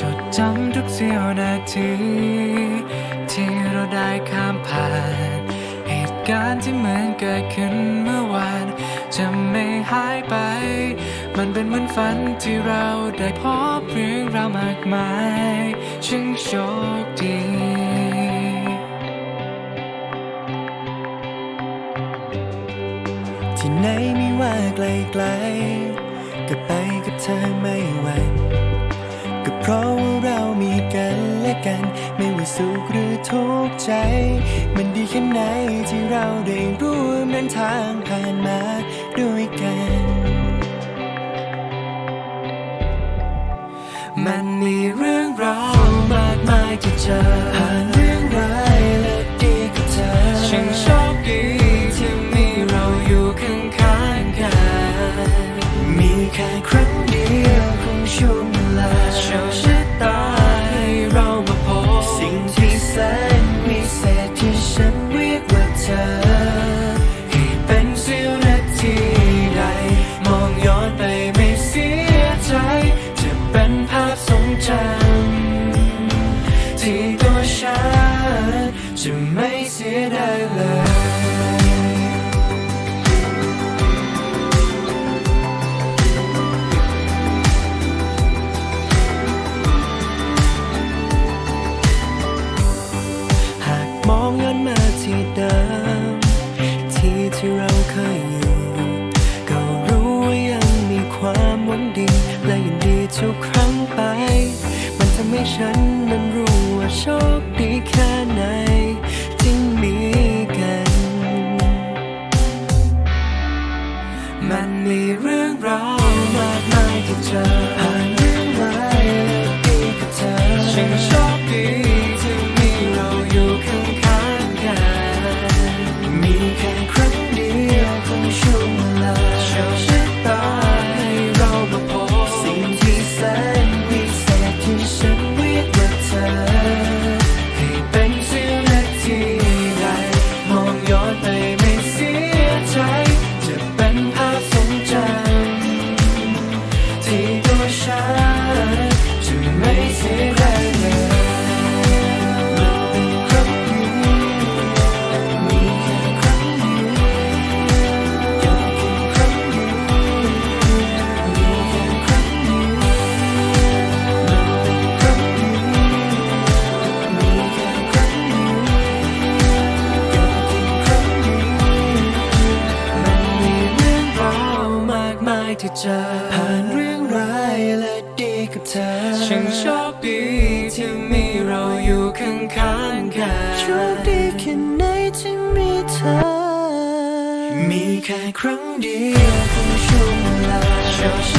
จดจำทุกเสี้ยวนาที ที่เราได้ข้ามผ่าน เหตุการณ์ที่เหมือนเกิดขึ้นเมื่อวาน จะไม่หายไป มันเป็นเหมือนฝันที่เราได้พบเรื่องราวมากมายช่างโชคดีที่ไหนไม่ว่าไกลๆก็ไปกับเธอ ม่ว่าสุขหรือทุกข์ใจ มันดีแค่ไหนที่เราได้ร่วมเดินทางผ่านมาด้วยกัน มันมีเรื่องราวมากมายที่เจอผ่านเรื่องร้ายและดีกับเธอช่างโชคดีที่มีเราอยู่ข้างๆกัน มีแค่ครั้ง รงจำที่ตัวฉันจะไม่เสียดายเลยหากมองย้อนมาที่เดิม ทุกครั้งไป มันทำให้ฉันนั้นรู้ว่าโชคดีแค่ไหน ที่เจอผ่านเรื่องร้ายและดีกับเธอช่างโชคดีที่มีเราอยู่ข้างๆกันโชคดีแค่ไหนที่มีเธอ มีแค่ครั้งเดียวของช่วงเวลาโชคช